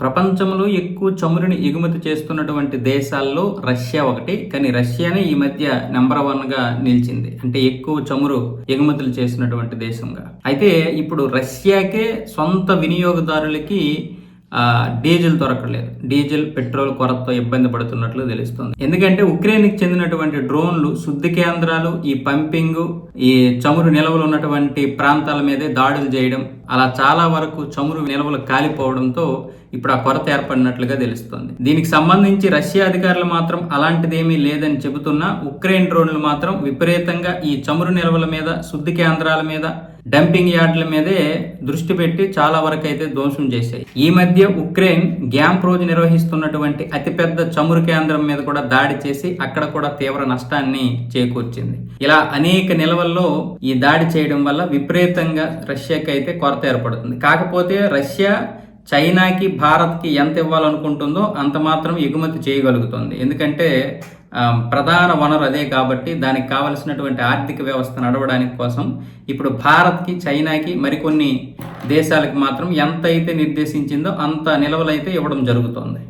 ప్రపంచంలో ఎక్కువ చమురుని ఎగుమతి చేస్తున్నటువంటి దేశాల్లో రష్యా ఒకటి. కానీ రష్యానే ఈ మధ్య నెంబర్ వన్గా నిలిచింది. అంటే ఎక్కువ చమురు ఎగుమతులు చేసినటువంటి దేశంగా. అయితే ఇప్పుడు రష్యాకే సొంత వినియోగదారులకి డీజిల్ దొరకలేదు డీజిల్ పెట్రోల్ కొరతతో ఇబ్బంది పడుతున్నట్లు తెలుస్తుంది. ఎందుకంటే ఉక్రెయిన్కి చెందినటువంటి డ్రోన్లు శుద్ధి కేంద్రాలు ఈ పంపింగ్ ఈ చమురు నిల్వలు ఉన్నటువంటి ప్రాంతాల మీదే దాడులు చేయడం అలా చాలా వరకు చమురు నిల్వలు కాలిపోవడంతో ఇప్పుడు ఆ కొరత ఏర్పడినట్లుగా తెలుస్తుంది. దీనికి సంబంధించి రష్యా అధికారులు మాత్రం అలాంటిదేమీ లేదని చెబుతున్నా ఉక్రెయిన్ డ్రోన్లు మాత్రం విపరీతంగా ఈ చమురు నిల్వల మీద శుద్ధి కేంద్రాల మీద డంపింగ్ యార్డ్ల మీదే దృష్టి పెట్టి చాలా వరకు అయితే ధ్వంసం చేశాయి. ఈ మధ్య ఉక్రెయిన్ గ్యాంప్ రోజు నిర్వహిస్తున్నటువంటి అతిపెద్ద చమురు కేంద్రం మీద కూడా దాడి చేసి అక్కడ కూడా తీవ్ర నష్టాన్ని చేకూర్చింది. ఇలా అనేక నిల్వల్లో ఈ దాడి చేయడం వల్ల విపరీతంగా రష్యాకి అయితే కొరత ఏర్పడుతుంది. కాకపోతే రష్యా చైనాకి భారత్కి ఎంత ఇవ్వాలనుకుంటుందో అంత మాత్రం ఎగుమతి చేయగలుగుతుంది. ఎందుకంటే ప్రధాన వనరు అదే కాబట్టి దానికి కావలసినటువంటి ఆర్థిక వ్యవస్థ నడవడానికి కోసం ఇప్పుడు భారత్కి చైనాకి మరికొన్ని దేశాలకు మాత్రం ఎంత అయితే నిర్దేశించిందో అంత నిల్వలైతే ఇవ్వడం జరుగుతుంది.